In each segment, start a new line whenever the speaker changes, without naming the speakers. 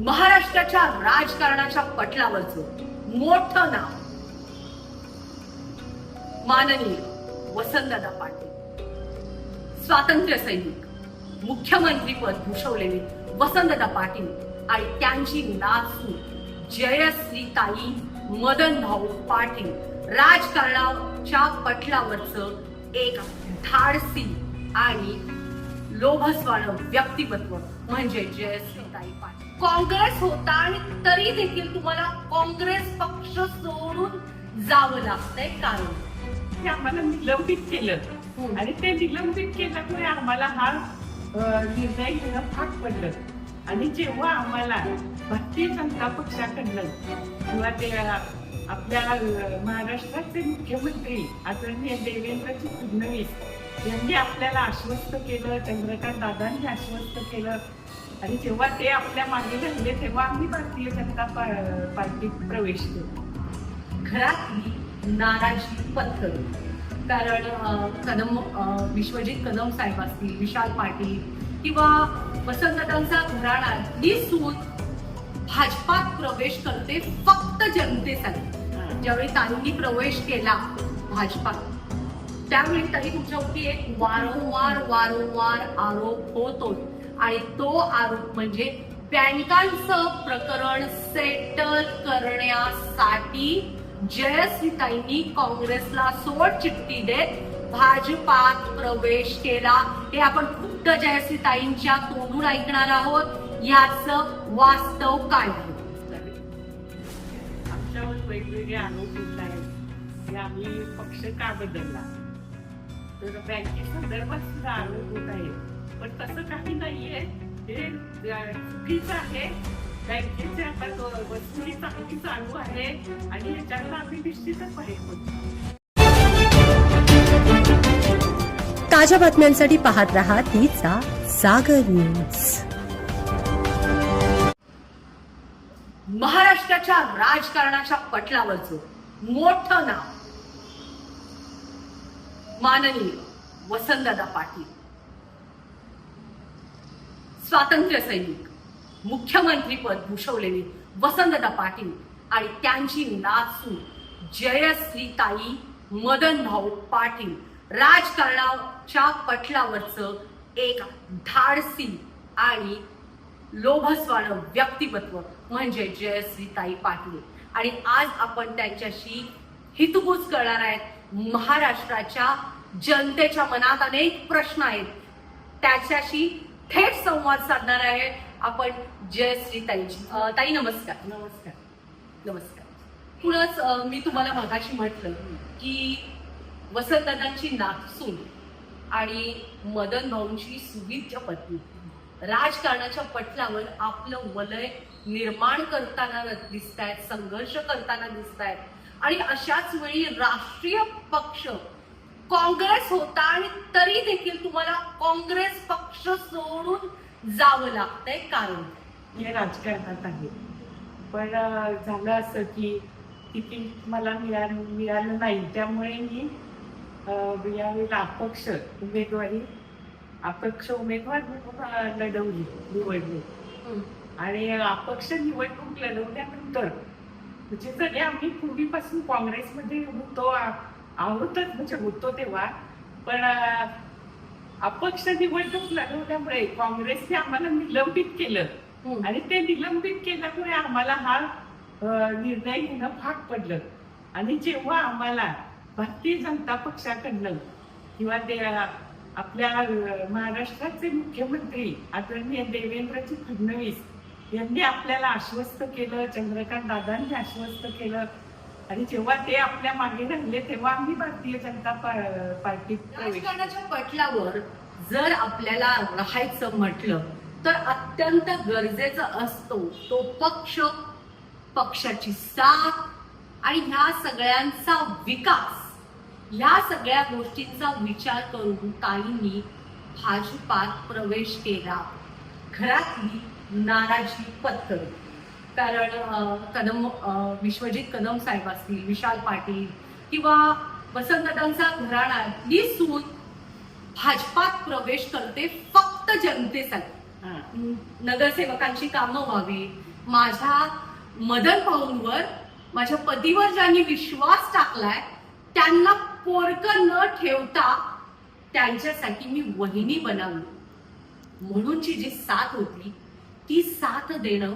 महाराष्ट्राच्या राजकारणाच्या पटलावरचं मोठ नाव माननीय वसंतदा पाटील स्वातंत्र्य सैनिक मुख्यमंत्री पद भूषवलेले वसंतदा पाटील आणि त्यांची नाचू जयश्रीताई मदन भाऊ पाटील राजकारणाच्या पटलावरचं एक धाडसी आणि लोभस्वान व्यक्तिमत्व म्हणजे जयश्री काँग्रेस होता आणि तरी देखील तुम्हाला काँग्रेस पक्ष सोडून जावं लागतंय कारण.
ते आम्हाला निलंबित केलं.
हम्म.
आणि ते निलंबित केल्यामुळे आम्हाला हा निर्णय घेणं भाग पडलं. आणि जेव्हा आम्हाला भारतीय जनता पक्षाकडनं किंवा ते आपल्या महाराष्ट्राचे मुख्यमंत्री आदरणीय देवेंद्रजी फडणवीस यांनी आपल्याला आश्वस्त केलं चंद्रकांत दादांनी आश्वस्त केलं आणि जेव्हा ते आपल्या मागे राहिले तेव्हा आम्ही भारतीय जनता पा- पार्टीत प्रवेश केला.
घरातली नाराजी पत्थर कारण कदम विश्वजित कदम साहेब असतील विशाल पाटील किंवा वसंतदांचा घराणा ही सून भाजपात प्रवेश करते फक्त जनतेसाठी. ज्यावेळी त्यांनी प्रवेश केला भाजपात त्यावेळी तरी तुमच्यावरती एक वारंवार वारंवार आरोप होतो आणि तो आरोप म्हणजे बँकांचं प्रकरण सेटल करण्यासाठी जयस्मिताईंनी काँग्रेसला सोड चिठ्ठी देत भाजपात प्रवेश केला. हे आपण खुद्द जयस्मिताईंच्या तोंडून ऐकणार आहोत. याच वास्तव काय आहे?
आमच्यावर वेगवेगळे आरोप होत आहेत आम्ही पक्ष का बदलला? तर बँके संदर्भात सुद्धा आरोप होत आहे. पण तसं काही नाहीये. हे चुकीचं आहे. बँकेचे आता वसुली चांगली चालू आहे आणि आम्ही निश्चितच बाहेर
ताज्या बातम्यांसाठी पाहत रहा तिचा सागर न्यूज.
महाराष्ट्राच्या राजकारणाच्या पटलावरचं मोठं नाव. माननीय वसंतदादा पाटील. स्वातंत्र्य सैनिक मुख्यमंत्रीपद भूषवलेले पाटील आणि त्यांची नाचू जयश्रीताई मदन भाऊ पाटील राजकारणाच्या पटलावरचं एक धाडसी आणि लोभस्वाळ व्यक्तिमत्व म्हणजे जयश्रीताई पाटील. आणि आज आपण त्यांच्याशी हितगुज करणार आहेत. महाराष्ट्राच्या जनतेच्या मनात अनेक प्रश्न आहेत. त्याच्याशी थेट संवाद साधणार आहे आपण जयश्रीताईंची अं, ताई नमस्कार.
नमस्कार.
नमस्कार. पुढंच मी तुम्हाला मगाशी म्हटलं की वसंतदादांची नागसून आणि मदन भाऊंची सुविद्य पत्नी. राजकारणाच्या पटलावर आपलं वलय निर्माण करताना दिसत आहेत संघर्ष करताना दिसत आहेत आणि अशाच वेळी राष्ट्रीय पक्ष काँग्रेस होता आणि तरी देखील तुम्हाला काँग्रेस पक्ष सोडून जावं लागतंय कारण.
हे राजकारणात आहे. पण झालं असं की तिकीट मला मिळालं मिळालं नाही. त्यामुळे मी यावेळेला अपक्ष उमेदवारी अपक्ष उमेदवार म्हणून लढवली निवडली आणि अपक्ष निवडणूक लढवल्यानंतर म्हणजे जरी आम्ही पूर्वीपासून काँग्रेसमध्ये होतो आहोतच म्हणजे होतो तेव्हा. पण अपक्ष निवडणूक लढवल्यामुळे काँग्रेसने आम्हाला निलंबित केलं. आणि ते निलंबित केल्यामुळे आम्हाला हा निर्णय घेणं भाग पडलं. आणि जेव्हा आम्हाला भारतीय जनता पक्षाकडनं किंवा ते आपल्या महाराष्ट्राचे मुख्यमंत्री आदरणीय देवेंद्रजी फडणवीस यांनी आपल्याला आश्वस्त केलं चंद्रकांत दादांनी आश्वस्त केलं आणि जेव्हा ते आपल्या मागे राहिले तेव्हा आम्ही भारतीय जनता पार्टीत प्रवेश
राजकारणाच्या पटलावर जर आपल्याला राहायचं म्हटलं तर अत्यंत गरजेचं असतो तो पक्ष पक्षाची साथ आणि ह्या सगळ्यांचा विकास. ह्या सगळ्या गोष्टींचा विचार करून ताईंनी भाजपात प्रवेश केला. घरातली नाराजी पत्करली. कारण कदम विश्वजित कदम साहेब असतील विशाल पाटील किंवा वसंतदांचा घराणा ही सून भाजपात प्रवेश करते फक्त जनतेसाठी. नगरसेवकांची कामं व्हावी. माझ्या मदन भाऊंवर माझ्या पतीवर ज्यांनी विश्वास टाकलाय त्यांना पोरकं न ठेवता त्यांच्यासाठी मी वहिनी बनावी. म्हणूनची जी साथ होती ती साथ देणं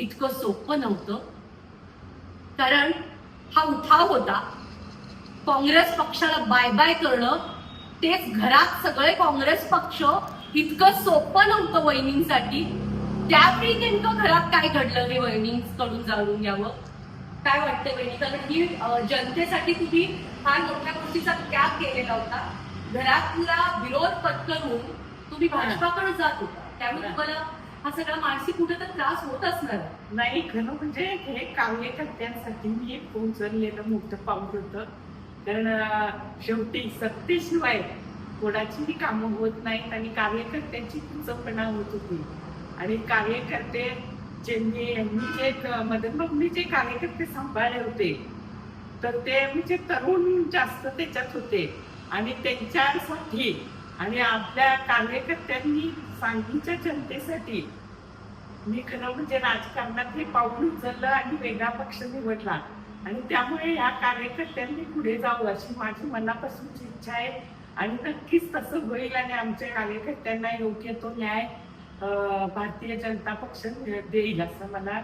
इतकं सोपं नव्हतं. कारण हा उठाव होता. काँग्रेस पक्षाला बाय बाय करणं तेच घरात सगळे काँग्रेस पक्ष इतकं सोपं नव्हतं वहिनींसाठी. त्यावेळी नेमकं घरात काय घडलं हे वहिनींकडून जाणून घ्यावं? काय वाटतं वहिनी? कारण की जनतेसाठी तुम्ही फार मोठ्या गोष्टीचा त्याग केलेला होता. घरातला विरोध पत्करून तुम्ही भाजपाकडे जात होता. त्यामुळे तुम्हाला हा सगळा मानसिक कुठे तर त्रास होत असणार.
नाही खरं म्हणजे हे कार्यकर्त्यांसाठी मी एक उचललेलं मोठं पाऊल होतं. कारण शेवटी सत्तेशिवाय कोणाचीही कामं होत नाहीत आणि कार्यकर्त्यांची कुचपणा होत होती. आणि कार्यकर्ते ज्यांनी यांनी जे क- मदन बाबूंनी जे कार्यकर्ते सांभाळले होते तर ते म्हणजे तरुण जास्त त्याच्यात होते. आणि त्यांच्यासाठी आणि आपल्या कार्यकर्त्यांनी सांगलीच्या जनतेसाठी. मी खरं म्हणजे राजकारणात हे पाऊल उचललं आणि वेगळा पक्ष निवडला. आणि त्यामुळे या कार्यकर्त्यांनी पुढे जावं अशी माझी मनापासूनची इच्छा आहे. आणि नक्कीच तसं होईल आणि आमच्या कार्यकर्त्यांना योग्य तो न्याय भारतीय जनता पक्ष देईल असं मला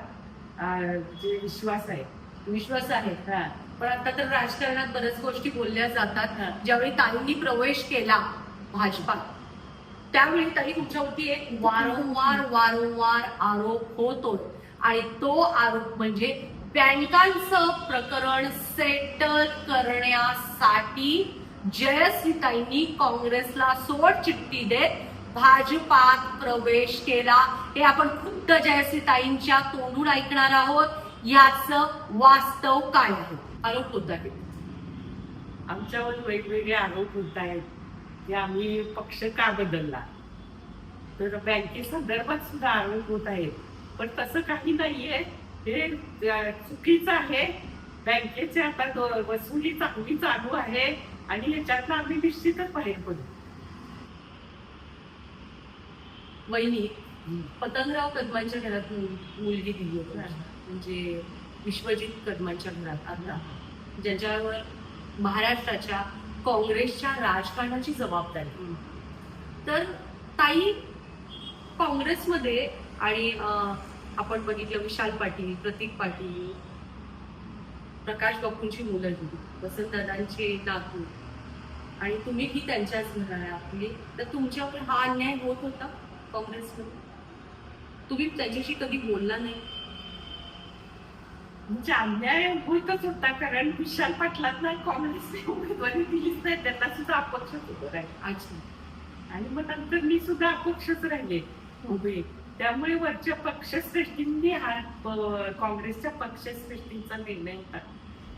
जे विश्वास आहे.
विश्वास आहे.
हा.
पण आता तर राजकारणात बऱ्याच गोष्टी बोलल्या. जातात. ज्यावेळी ताईंनी प्रवेश केला भाजपा. त्यावेळी तुमच्या तुमच्यावरती एक वारंवार वारंवार आरोप होतो आणि तो आरोप म्हणजे बँकांचं प्रकरण सेटल करण्यासाठी जयश्रीताईंनी काँग्रेसला सोड चिठ्ठी देत भाजपात प्रवेश केला. हे आपण खुद्द जयश्रीताईंच्या तोंडून ऐकणार आहोत. याचं वास्तव काय आहे? आरोप होत आहे
आमच्यावर वेगवेगळे आरोप होत आहेत. की आम्ही पक्ष का बदलला? तर बँकेसंदर्भात सुद्धा आरोप होत आहेत. पण तसं काही नाहीये. हे चुकीचं आहे. बँकेची आता वसुली चांगली चालू आहे आणि याच्यातनं आम्ही निश्चितच बाहेर पडू.
वहिनी पतंगराव कदमांच्या घरात मुल- मुलगी दिली होती. म्हणजे विश्वजित कदमांच्या घरात आता. ज्याच्यावर महाराष्ट्राच्या काँग्रेसच्या राजकारणाची जबाबदारी. तर ताई काँग्रेसमध्ये आणि आपण बघितलं विशाल पाटील प्रतीक पाटील प्रकाश बापूंची मुलं वसंतदादांचे नातू आणि तुम्ही ही त्यांच्याच घरातली तर तुमच्यावर हा अन्याय होत होता काँग्रेसमध्ये? तुम्ही त्यांच्याशी कधी बोलला नाही?
म्हणजे अन्याय होतच होता कारण विशाल पाटलांना काँग्रेसने उमेदवारी दिलीच नाही त्यांना सुद्धा अपक्ष होतं राहिलं.
अच्छा.
आणि मग नंतर मी सुद्धा अपक्षच राहिले उभे. त्यामुळे वरच्या पक्षश्रेष्ठींनी हा काँग्रेसच्या पक्षश्रेष्ठींचा निर्णय होता.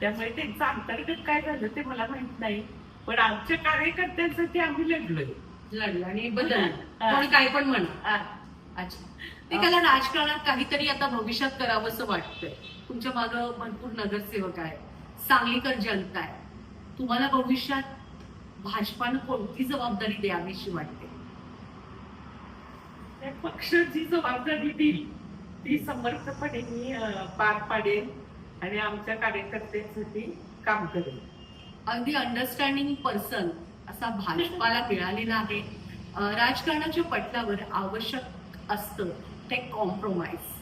त्यामुळे त्यांचं अंतर्गत काय झालं ते मला माहीत नाही पण आमच्या कार्यकर्त्यांसाठी आम्ही लढलोय.
लढलं आणि बदल. कोणी काय पण म्हणा. अच्छा. ते त्याला राजकारणात काहीतरी आता भविष्यात करावं असं वाटतंय. तुमच्या मागं भरपूर नगरसेवक आहे. सांगलीकर जनता आहे. तुम्हाला भविष्यात भाजपानं कोणती जबाबदारी द्यावीशी वाटते?
पक्ष जी जबाबदारी देईल ती समर्थपणे मी पार पाडेन आणि आमच्या कार्यकर्त्यांसाठी काम करेन
अगदी अंडरस्टँडिंग पर्सन असा भाजपाला मिळालेला आहे. राजकारणाच्या पटलावर आवश्यक असतं ते कॉम्प्रोमाइज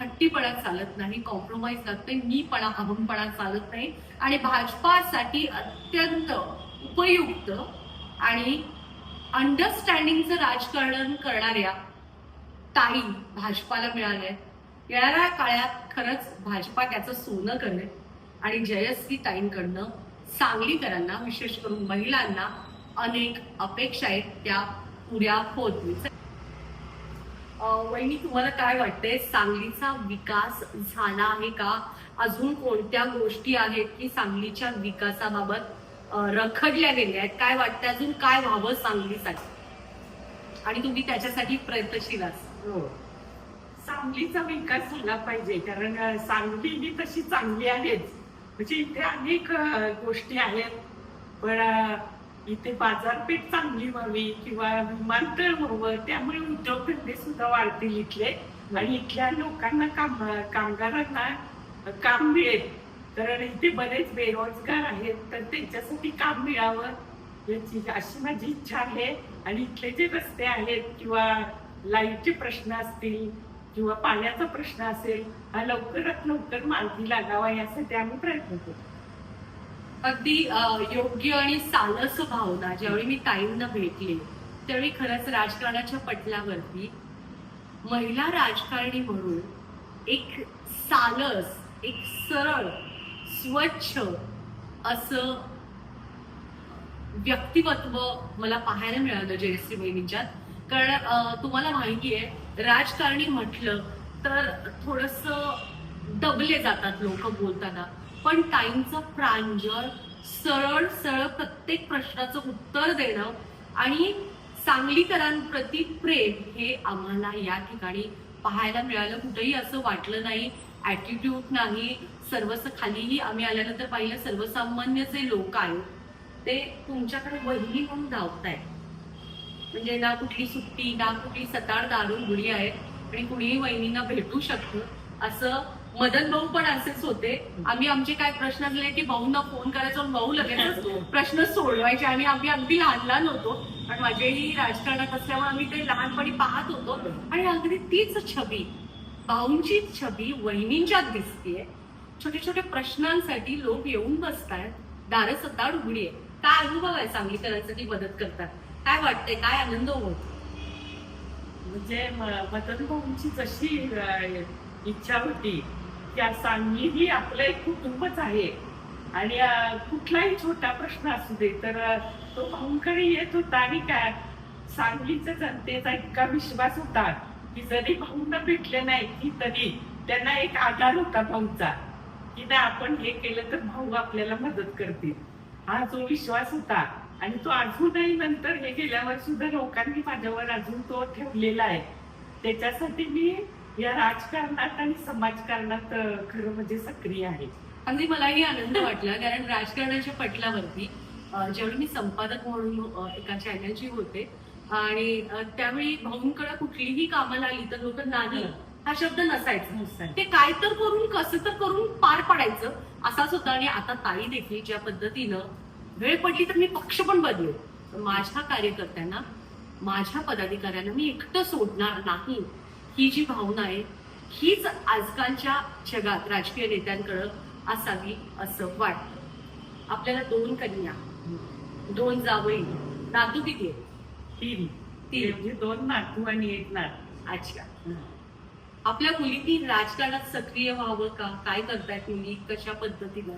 हट्टीपणा चालत नाही कॉम्प्रोमाइज लागते मीपणा अहमपणा चालत नाही. आणि भाजपासाठी अत्यंत उपयुक्त आणि अंडरस्टँडिंगचं राजकारण करणाऱ्या ताई भाजपाला मिळाल्या. येणाऱ्या काळात खरंच भाजपा त्याचं सोनं करेल. आणि जयश्री ताईंकडनं सांगलीकरांना विशेष करून महिलांना अनेक अपेक्षा आहेत त्या पुऱ्या होत वहिनी तुम्हाला काय वाटतंय? सांगलीचा विकास झाला आहे का? अजून कोणत्या गोष्टी आहेत की सांगलीच्या विकासाबाबत रखडल्या गेल्या आहेत? काय वाटतं अजून काय व्हावं सांगलीसाठी? आणि तुम्ही त्याच्यासाठी प्रयत्नशील असाल
हो. सांगलीचा विकास झाला पाहिजे कारण सांगली ही तशी चांगली आहेच. म्हणजे इथे अनेक गोष्टी आहेत. पण इथे बाजारपेठ चांगली व्हावी किंवा विमानतळ व्हावं त्यामुळे उद्योगधंदे सुद्धा वाढतील इथले. आणि इथल्या लोकांना काम कामगारांना काम मिळेल. कारण इथे बरेच बेरोजगार आहेत तर त्यांच्यासाठी काम मिळावं याची अशी माझी इच्छा आहे. आणि इथले जे रस्ते आहेत किंवा लाईटचे प्रश्न असतील किंवा पाण्याचा प्रश्न असेल हा लवकरात लवकर मार्गी लागावा यासाठी आम्ही प्रयत्न करू
अगदी योग्य आणि सालस भावना ज्यावेळी मी ताईंना भेटले त्यावेळी खरंच राजकारणाच्या पटलावरती महिला राजकारणी म्हणून एक सालस एक सरळ स्वच्छ असं व्यक्तिमत्व मला पाहायला मिळालं जयश्री बहिणींच्यात कारण तुम्हाला माहिती आहे राजकारणी म्हटलं तर थोडस दबले जातात लोक बोलताना. पण ताईंचं प्रांजळ सरळ सरळ प्रत्येक प्रश्नाचं उत्तर देणं आणि सांगलीकरांप्रती प्रेम हे आम्हाला या ठिकाणी पाहायला मिळालं. कुठेही असं वाटलं नाही ॲटिट्यूड नाही. सर्वस खालीही आम्ही आल्यानंतर पाहिलं सर्वसामान्य जे लोक आहेत. ते तुमच्याकडे वहिनी म्हणून धावतायत. म्हणजे ना कुठली सुट्टी ना कुठली सताळ दारून गुढी आहे आणि कुणीही वहिनींना भेटू शकतो असं मदन भाऊ पण असेच होते. आम्ही आमचे काय प्रश्न असले की भाऊंना फोन करायचो भाऊ लगेच प्रश्न सोडवायचे आणि आम्ही अगदी लहान लहान होतो पण माझेही राजकारणात असल्यामुळे आम्ही ते लहानपणी पाहत होतो. आणि अगदी तीच छबी भाऊंची छबी वहिनींच्यात दिसतीये. छोटे छोटे प्रश्नांसाठी लोक येऊन बसतायत. दारं सत्ताड उघडी आहे काय अनुभव आहे सांगलीकरांसाठी मदत करतात? काय वाटतंय? काय आनंद होत?
म्हणजे मदन भाऊंची जशी इच्छा होती त्या सांगली ही आपलं एक कुटुंबच आहे. आणि कुठलाही छोटा प्रश्न असू दे तर तो पाहुणकडे येत होता आणि काय सांगलीच्या जनतेचा इतका विश्वास होता की जरी भाऊंना भेटले नाही की तरी त्यांना एक आधार होता भाऊचा. की नाही आपण हे केलं तर भाऊ आपल्याला मदत करतील. हा जो विश्वास होता आणि तो अजूनही नंतर हे गेल्यावर सुद्धा लोकांनी माझ्यावर अजून तो ठेवलेला आहे. त्याच्यासाठी मी या राजकारणात आणि समाजकारणात खरं म्हणजे सक्रिय आहे.
अगदी मलाही आनंद वाटला कारण राजकारणाच्या पटलावरती ज्यावेळी मी संपादक म्हणून एका चॅनलची होते आणि त्यावेळी भाऊंकडे कुठलीही कामाला आली तर लोक नाही हा शब्द नसायचा. ते काय तर करून कसं तर करून पार पाडायचं असाच होता आणि आता ताई देखील ज्या पद्धतीनं वेळ पडली तर मी पक्ष पण बदलेल. तर माझ्या कार्यकर्त्यांना माझ्या पदाधिकाऱ्यांना मी एकटं सोडणार नाही. ही जी भावना आहे हीच आजकालच्या जगात राजकीय नेत्यांकडं असावी असं वाटतं. आपल्याला दोन कन्या दोन जावई नातू किती आहे
तीन.
तीन.
म्हणजे दोन नातू आणि एक नात.
अच्छा. आपल्या मुलींनी राजकारणात सक्रिय व्हावं का? काय करतायत मुली? कशा पद्धतीनं?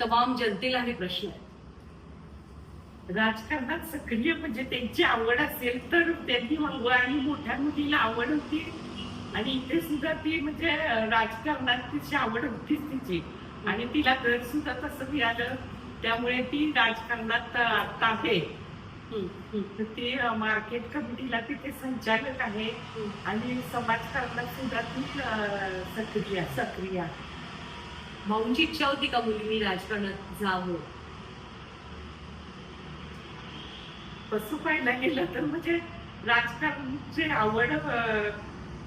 तमाम जनतेला हे प्रश्न आहे
राजकारणात सक्रिय म्हणजे त्यांची आवड असेल तर त्यांनी आणि मोठ्या मुलीला आवड होती. आणि इथे सुद्धा ती म्हणजे राजकारणात तिची आवड होतीच तिची. आणि तिला घर सुद्धा तसं मिळालं. त्यामुळे ती राजकारणात आता आहे. ती मार्केट कमिटीला तिथे संचालक आहे. आणि समाजकारणात सुद्धा ती सक्रिय सक्रिय आहे.
भाऊंची इच्छा होती का मुलींनी राजकारणात जावं?
तसं पाहायला गेलं तर म्हणजे राजकारणाची आवड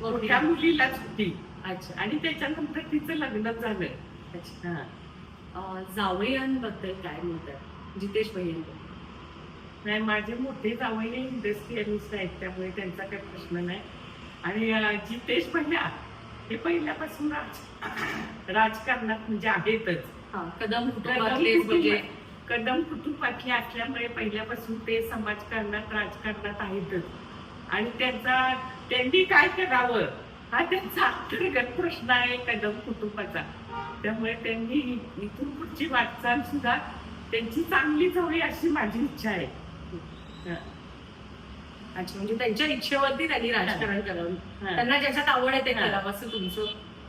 मोठ्या मुलीलाच होती.
अच्छा.
आणि त्याच्यानंतर तिचं लग्न झालं.
अच्छा.
हा.
जावयांबद्दल काय म्हणतात जितेश भैयांबद्दल.
नाही माझे मोठे जावई इंडस्ट्रियलिस्ट आहेत त्यामुळे त्यांचा काही प्रश्न नाही. आणि जितेश भैया हे पहिल्यापासून राज राजकारणात म्हणजे आहेतच.
हा कदम
कदम कुटुंब- कुटुंबातले असल्यामुळे पहिल्यापासून ते समाजकारणात राजकारणात आहेतच. आणि त्यांचा त्यांनी काय करावं? हा त्यांचा अंतर्गत प्रश्न आहे कदम कुटुंबाचा त्यामुळे त्यांनी इथून पुढची वाटचाल सुद्धा त्यांची चांगली जावी अशी माझी इच्छा आहे. हा.
अच्छा म्हणजे त्यांच्या इच्छेवरती त्यांनी राजकारण करावं.
हा.
त्यांना ज्याच्यात आवड आहे ते
हा.
करावं असं तुमचं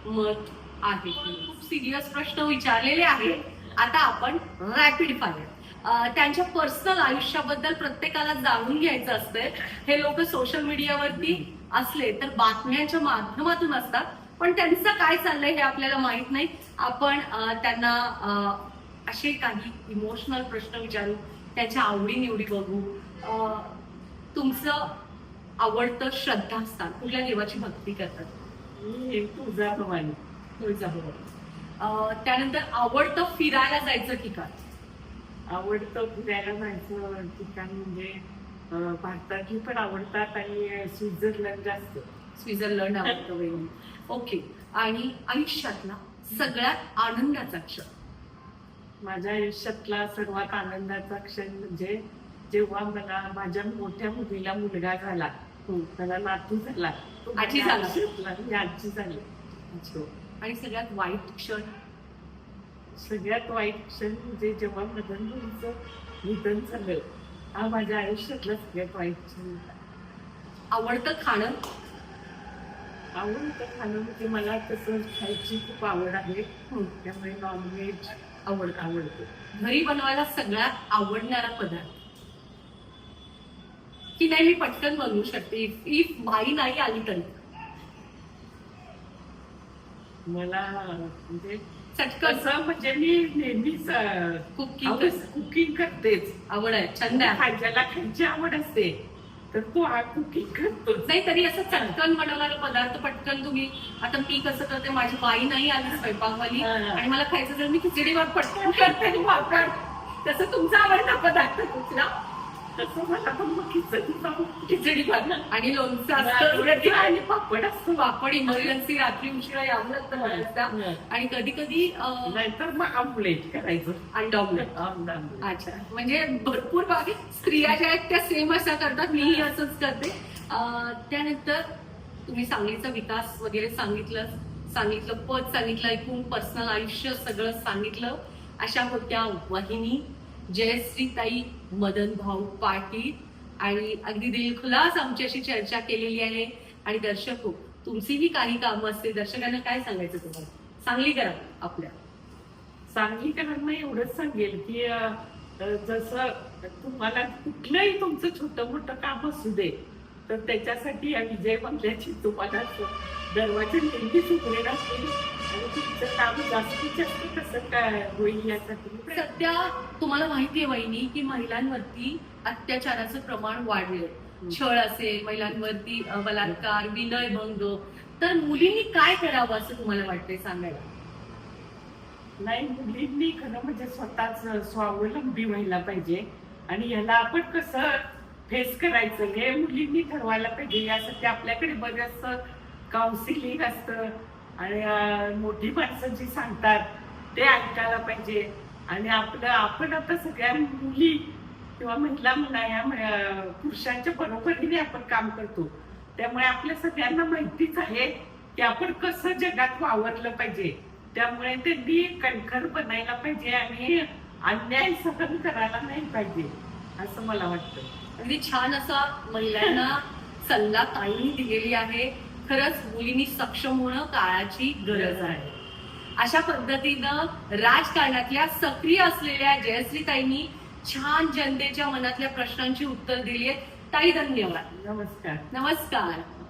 मत आहे. खूप सिरियस प्रश्न विचारलेले आहे आता आपण रॅपिड फायर त्यांच्या पर्सनल आयुष्याबद्दल प्रत्येकाला जाणून घ्यायचं असतंय. हे लोक सोशल मीडियावरती असले तर बातम्यांच्या माध्यमातून असतात. पण त्यांचं काय चाललंय हे आपल्याला माहीत नाही. आपण त्यांना असे काही इमोशनल प्रश्न विचारू त्याच्या आवडीनिवडी बघू. तुमचं आवडतं श्रद्धास्थान कुठल्या देवाची भक्ती करतात?
मी
तुळजाभवानी. त्यानंतर आवडतं फिरायला जायचं ठिकाण.
आवडतं फिरायला जायचं ठिकाण म्हणजे भारतातली पण आवडतात आणि स्वित्झर्लंड जास्त.
स्वित्झर्लंड आवडतं वहिनी ओके. आणि आयुष्यातला सगळ्यात आनंदाचा क्षण?
माझ्या आयुष्यातला सर्वात आनंदाचा क्षण म्हणजे जेव्हा मला माझ्या मोठ्या मुलीला मुलगा झाला. मला नातू झाला.
आजी झाला.
आजी झाली.
आणि सगळ्यात वाईट क्षण
सगळ्यात वाईट क्षण म्हणजे जेव्हा मदन मुलीचं निधन झालं हा माझ्या आयुष्यातला सगळ्यात वाईट क्षण होता.
आवडतं खाणं?
आवडतं खाणं म्हणजे मला तसं खायची खूप आवड आहे. त्यामुळे नॉनव्हेज
आवडतं
आवडतं.
घरी बनवायला सगळ्यात आवडणारा पदार्थ? की नाही मी पटकन बनवू शकते. इफ बाई नाही आली तरी.
मला म्हणजे
चटकन
म्हणजे मी नेहमीच
कुकिंग
कुकिंग करतेच.
आवड आहे छंद आहे.
खायच्याला खायची आवड असते. तर तो हा कुकिंग करतो
नाही तरी असं चटकन बनवणारा पदार्थ पटकन तुम्ही आता मी कसं करते माझी बाई नाही आली स्वयंपाकवाली. आणि मला खायचं जर मी खिचडी भात पटकन करते तसं तुमचा आवडता पदार्थ कुठला?
तसं मला पण मग खिचडीचा
खिचडी भात आणि लोणचं असतं.
आणि पापड असतो.
पापड इमर्जन्सी रात्री उशिरा यावं लागतं आणि कधी कधी
नाहीतर मग आमलेट करायचं.
अंडा ऑमलेट. अच्छा. म्हणजे भरपूर बाबी स्त्रिया ज्या आहेत त्या सेम अशा करतात. मीही असंच करते. त्यानंतर तुम्ही सांगलीचा विकास वगैरे सांगितलं. सांगितलं पद सांगितलं ऐकून पर्सनल आयुष्य सगळं सांगितलं. अशा होत्या वाहिनी जयश्रीताई मदन भाऊ पाटील आणि अगदी दिलखुलास आमच्याशी चर्चा केलेली आहे. आणि दर्शक हो तुमचीही काही कामं असतील दर्शकांना काय सांगायचं तुम्हाला? सांगली करा आपल्या.
सांगलीकरांना एवढंच सांगेल की जसं तुम्हाला कुठलंही तुमचं छोटं मोठं काम असू दे तर त्याच्यासाठी या विजय बंगल्याची तुम्हाला दरवाजे नेहमी उघडे असेल
सध्या तुम्हाला माहितीये वहिनी की महिलांवरती अत्याचाराचं प्रमाण वाढलंय. छळ असेल महिलांवरती बलात्कार विनयभंग तर मुलींनी काय करावं असं तुम्हाला वाटतंय सांगायला?
नाही मुलींनी खरं म्हणजे स्वतःच स्वावलंबी व्हायला पाहिजे. आणि ह्याला आपण कसं फेस करायचं? हे मुलींनी ठरवायला पाहिजे. यासाठी आपल्याकडे बरंच काउन्सिलिंग असतं. आणि मोठी माणसं जी सांगतात. ते ऐकायला पाहिजे. आणि आपलं आपण आता सगळ्या मुली किंवा महिला म्हणा या पुरुषांच्या बरोबरीने आपण काम करतो. त्यामुळे आपल्या सगळ्यांना माहितीच आहे की आपण कसं जगात वावरलं पाहिजे. त्यामुळे त्यांनी कणखर बनायला पाहिजे आणि अन्याय सहन करायला नाही पाहिजे असं मला वाटतं.
अगदी छान असा महिलांना सल्ला ताईंनी दिलेली आहे. खरंच मुलींनी सक्षम होणं काळाची गरज आहे. अशा पद्धतीनं राजकारणातल्या सक्रिय असलेल्या जयश्री ताईंनी छान जनतेच्या मनातल्या प्रश्नांची उत्तर दिली आहेत ताई धन्यवाद.
नमस्कार.
नमस्कार.